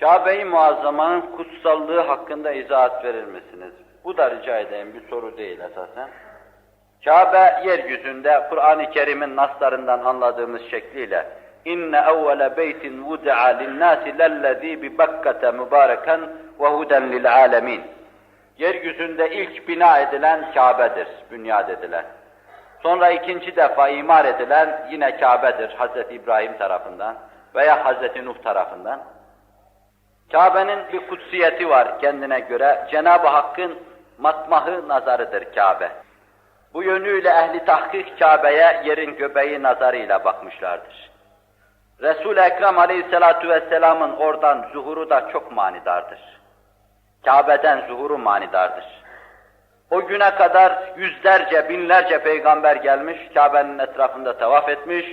Kabe-i Muazzama'nın kutsallığı hakkında izahat verir misiniz? Bu da rica edeyim, bir soru değil esasen. Kabe yeryüzünde Kur'an-ı Kerim'in naslarından anladığımız şekliyle inne evvele beytin vudi'a lin-nasi lellezî bi Bakkate mübareken ve huden lil alemin. Yeryüzünde ilk bina edilen Kabe'dir, bünyad edilen. Sonra ikinci defa imar edilen yine Kabe'dir Hz. İbrahim tarafından veya Hz. Nuh tarafından. Kabe'nin bir kutsiyeti var kendine göre. Cenab-ı Hakk'ın matmahı nazarıdır Kabe. Bu yönüyle ehli tahkik Kabe'ye yerin göbeği nazarıyla bakmışlardır. Resul-i Ekrem aleyhissalatu vesselamın oradan zuhuru da çok manidardır. Kabe'den zuhuru manidardır. O güne kadar yüzlerce, binlerce peygamber gelmiş, Kabe'nin etrafında tavaf etmiş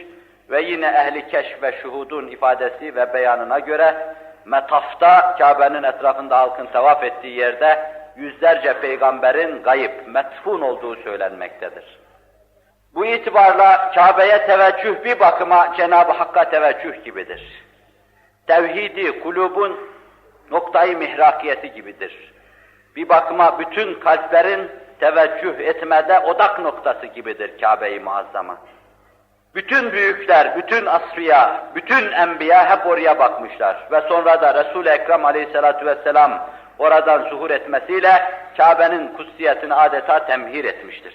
ve yine ehli keşf ve şuhudun ifadesi ve beyanına göre Metaf'ta Kabe'nin etrafında halkın tavaf ettiği yerde yüzlerce peygamberin gayip, metfun olduğu söylenmektedir. Bu itibarla Kabe'ye teveccüh bir bakıma Cenab-ı Hakk'a teveccüh gibidir. Tevhidi, kulubun noktayı mihrakiyeti gibidir. Bir bakıma bütün kalplerin teveccüh etmede odak noktası gibidir Kabe-i Muazzama. Bütün büyükler, bütün asfiya, bütün enbiya hep oraya bakmışlar. Ve sonra da Resul-i Ekrem aleyhissalatu vesselam oradan zuhur etmesiyle Kabe'nin kutsiyetini adeta temhir etmiştir.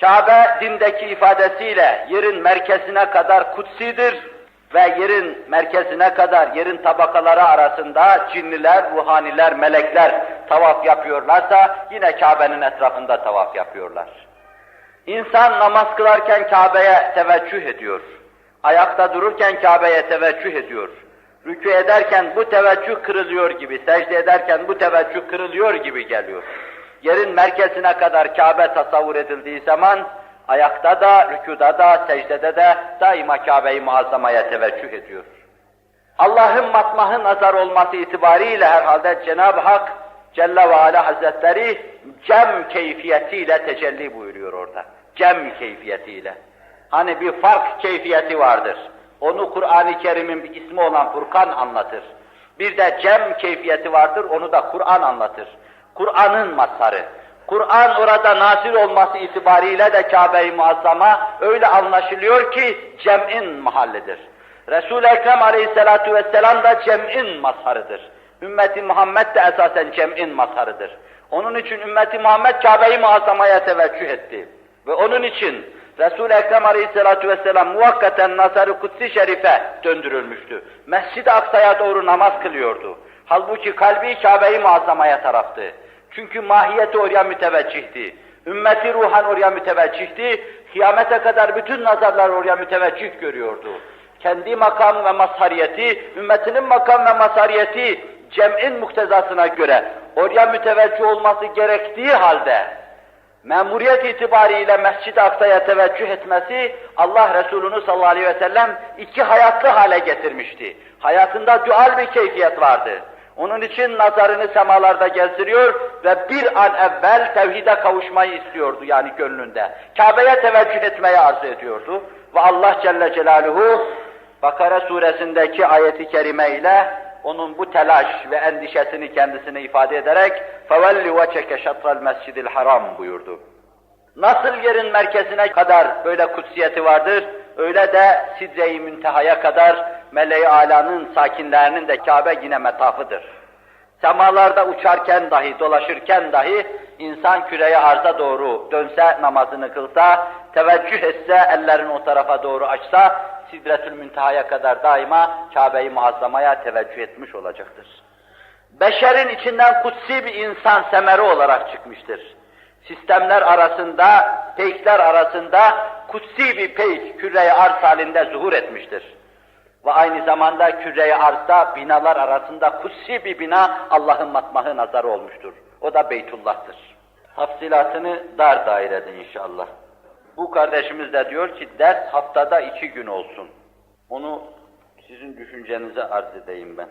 Kabe dindeki ifadesiyle yerin merkezine kadar kutsidir ve yerin merkezine kadar yerin tabakaları arasında cinniler, ruhaniler, melekler tavaf yapıyorlarsa yine Kabe'nin etrafında tavaf yapıyorlar. İnsan namaz kılarken Kabe'ye teveccüh ediyor. Ayakta dururken Kabe'ye teveccüh ediyor. Rükû ederken bu teveccüh kırılıyor gibi, secde ederken bu teveccüh kırılıyor gibi geliyor. Yerin merkezine kadar Kabe tasavvur edildiği zaman ayakta da, rükuda da, secdede de daima Kabe-i Muazzama'ya teveccüh ediyor. Allah'ın matmahı nazar olması itibariyle herhalde Cenab-ı Hak Celle ve Ala Hazretleri cem keyfiyetiyle tecelli buyuruyor orada. Cem keyfiyetiyle. Hani bir fark keyfiyeti vardır. Onu Kur'an-ı Kerim'in bir ismi olan Furkan anlatır. Bir de cem keyfiyeti vardır, onu da Kur'an anlatır. Kur'an'ın mazharı. Kur'an orada nazil olması itibariyle de Kabe-i Muazzama öyle anlaşılıyor ki cem'in mahallidir. Resul-i Ekrem aleyhissalatu vesselam da cem'in mazharıdır. Ümmeti Muhammed de esasen cem'in mazharıdır. Onun için ümmeti Muhammed Kabe-i Muazzama'ya teveccüh etti. Ve onun için Resul-i Ekrem Aleyhisselatü Vesselam muvakkaten Nazar-ı Kutsi Şerif'e döndürülmüştü. Mescid-i Aksa'ya doğru namaz kılıyordu. Halbuki kalbi Kabe-i Muazzama'ya taraftı. Çünkü mahiyeti oraya müteveccihti. Ümmeti ruhan oraya müteveccihti. Kıyamete kadar bütün nazarlar oraya müteveccih görüyordu. Kendi makam ve mazhariyeti, ümmetinin makam ve mazhariyeti cem'in muktezasına göre oraya müteveccih olması gerektiği halde memuriyet itibariyle Mescid-i Aksa'ya teveccüh etmesi Allah Resulü'nü sallallahu aleyhi ve sellem iki hayatlı hale getirmişti. Hayatında dual bir keyfiyet vardı. Onun için nazarını semalarda gezdiriyor ve bir an evvel tevhide kavuşmayı istiyordu yani gönlünde. Kabe'ye teveccüh etmeyi arzu ediyordu. Ve Allah Celle Celaluhu Bakara suresindeki ayeti kerime ile onun bu telaş ve endişesini kendisine ifade ederek فَوَلِّ وَچَكَ شَطْرَ الْمَسْجِدِ الْحَرَامِ buyurdu. Nasıl yerin merkezine kadar böyle kutsiyeti vardır, öyle de Sidre-i Münteha'ya kadar Mele-i Ala'nın sakinlerinin de Kabe yine metafıdır. Semalarda uçarken dahi, dolaşırken dahi insan küreye arza doğru dönse, namazını kılsa, teveccüh etse, ellerini o tarafa doğru açsa, Sidretül Münteha'ya kadar daima Kabe-i Muazzama'ya teveccüh etmiş olacaktır. Beşerin içinden kutsi bir insan semeri olarak çıkmıştır. Sistemler arasında, peykler arasında kutsi bir peyk küre-i arz halinde zuhur etmiştir. Ve aynı zamanda küre-i arzda binalar arasında kutsi bir bina Allah'ın matmahı nazarı olmuştur. O da Beytullah'tır. Tafsilatını dar dairede inşallah. Bu kardeşimiz de diyor ki ders haftada iki gün olsun. Onu sizin düşüncenize arz edeyim ben.